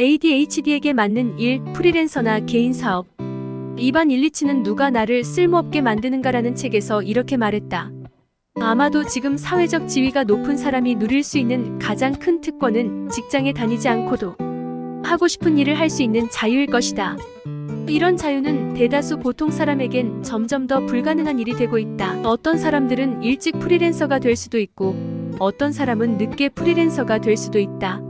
ADHD에게 맞는 일, 프리랜서나 개인 사업. 이반 일리치는 누가 나를 쓸모없게 만드는가라는 책에서 이렇게 말했다. 아마도 지금 사회적 지위가 높은 사람이 누릴 수 있는 가장 큰 특권은 직장에 다니지 않고도 하고 싶은 일을 할 수 있는 자유일 것이다. 이런 자유는 대다수 보통 사람에겐 점점 더 불가능한 일이 되고 있다. 어떤 사람들은 일찍 프리랜서가 될 수도 있고, 어떤 사람은 늦게 프리랜서가 될 수도 있다.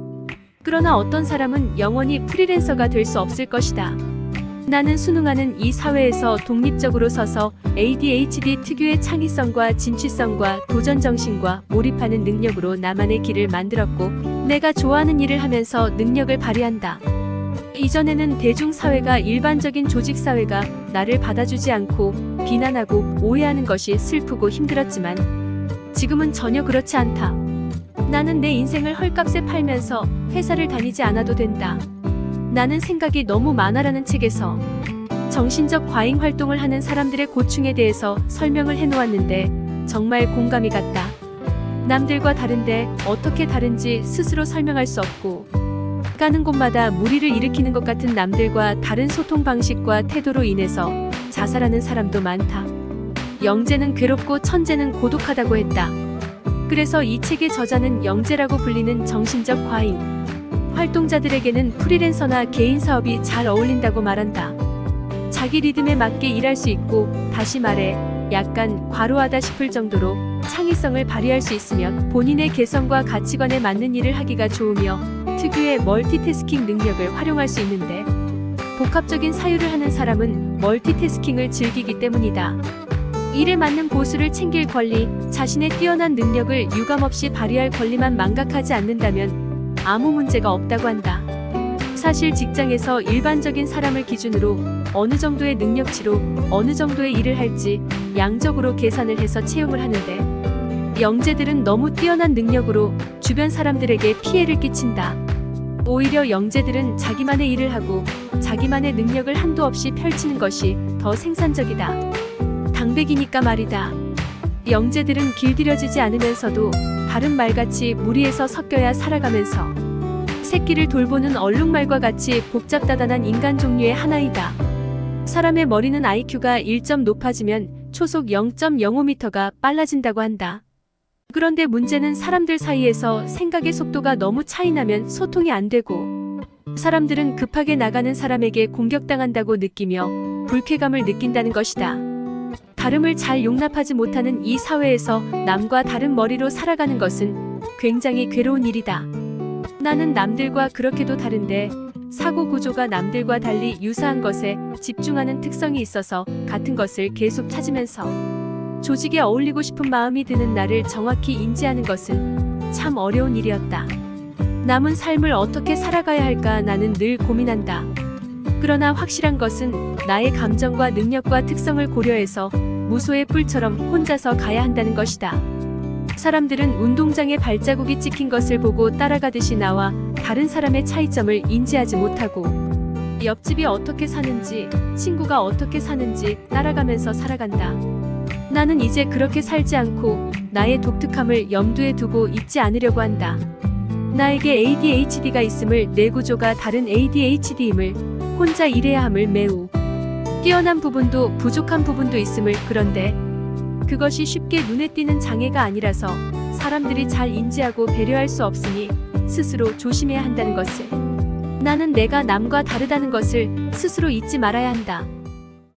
그러나 어떤 사람은 영원히 프리랜서가 될 수 없을 것이다. 나는 순응하는 이 사회에서 독립적으로 서서 ADHD 특유의 창의성과 진취성과 도전 정신과 몰입하는 능력으로 나만의 길을 만들었고, 내가 좋아하는 일을 하면서 능력을 발휘한다. 이전에는 대중사회가 일반적인 조직사회가 나를 받아주지 않고 비난하고 오해하는 것이 슬프고 힘들었지만 지금은 전혀 그렇지 않다. 나는 내 인생을 헐값에 팔면서 회사를 다니지 않아도 된다. 나는 생각이 너무 많아라는 책에서 정신적 과잉 활동을 하는 사람들의 고충에 대해서 설명을 해놓았는데 정말 공감이 갔다. 남들과 다른데 어떻게 다른지 스스로 설명할 수 없고 가는 곳마다 무리를 일으키는 것 같은 남들과 다른 소통 방식과 태도로 인해서 자살하는 사람도 많다. 영재는 괴롭고 천재는 고독하다고 했다. 그래서 이 책의 저자는 영재라고 불리는 정신적 과잉. 활동자들에게는 프리랜서나 개인 사업이 잘 어울린다고 말한다. 자기 리듬에 맞게 일할 수 있고, 다시 말해, 약간 과로하다 싶을 정도로 창의성을 발휘할 수 있으면 본인의 개성과 가치관에 맞는 일을 하기가 좋으며 특유의 멀티태스킹 능력을 활용할 수 있는데 복합적인 사유를 하는 사람은 멀티태스킹을 즐기기 때문이다. 일에 맞는 보수를 챙길 권리, 자신의 뛰어난 능력을 유감없이 발휘할 권리만 망각하지 않는다면 아무 문제가 없다고 한다. 사실 직장에서 일반적인 사람을 기준으로 어느 정도의 능력치로 어느 정도의 일을 할지 양적으로 계산을 해서 채용을 하는데 영재들은 너무 뛰어난 능력으로 주변 사람들에게 피해를 끼친다. 오히려 영재들은 자기만의 일을 하고 자기만의 능력을 한도 없이 펼치는 것이 더 생산적이다. 당백이니까 말이다. 영재들은 길들여지지 않으면서도 다른 말같이 무리에서 섞여야 살아가면서 새끼를 돌보는 얼룩말과 같이 복잡다단한 인간 종류의 하나이다. 사람의 머리는 IQ가 1점 높아지면 초속 0.05m가 빨라진다고 한다. 그런데 문제는 사람들 사이에서 생각의 속도가 너무 차이나면 소통이 안 되고 사람들은 급하게 나가는 사람에게 공격당한다고 느끼며 불쾌감을 느낀다는 것이다. 다름을 잘 용납하지 못하는 이 사회에서 남과 다른 머리로 살아가는 것은 굉장히 괴로운 일이다. 나는 남들과 그렇게도 다른데 사고 구조가 남들과 달리 유사한 것에 집중하는 특성이 있어서 같은 것을 계속 찾으면서 조직에 어울리고 싶은 마음이 드는 나를 정확히 인지하는 것은 참 어려운 일이었다. 남은 삶을 어떻게 살아가야 할까 나는 늘 고민한다. 그러나 확실한 것은 나의 감정과 능력과 특성을 고려해서 무소의 뿔처럼 혼자서 가야 한다는 것이다. 사람들은 운동장에 발자국이 찍힌 것을 보고 따라가듯이 나와 다른 사람의 차이점을 인지하지 못하고 옆집이 어떻게 사는지, 친구가 어떻게 사는지 따라가면서 살아간다. 나는 이제 그렇게 살지 않고 나의 독특함을 염두에 두고 있지 않으려고 한다. 나에게 ADHD가 있음을 내 구조가 다른 ADHD임을 혼자 일해야 함을 매우 뛰어난 부분도 부족한 부분도 있음을 그런데 그것이 쉽게 눈에 띄는 장애가 아니라서 사람들이 잘 인지하고 배려할 수 없으니 스스로 조심해야 한다는 것을 나는 내가 남과 다르다는 것을 스스로 잊지 말아야 한다.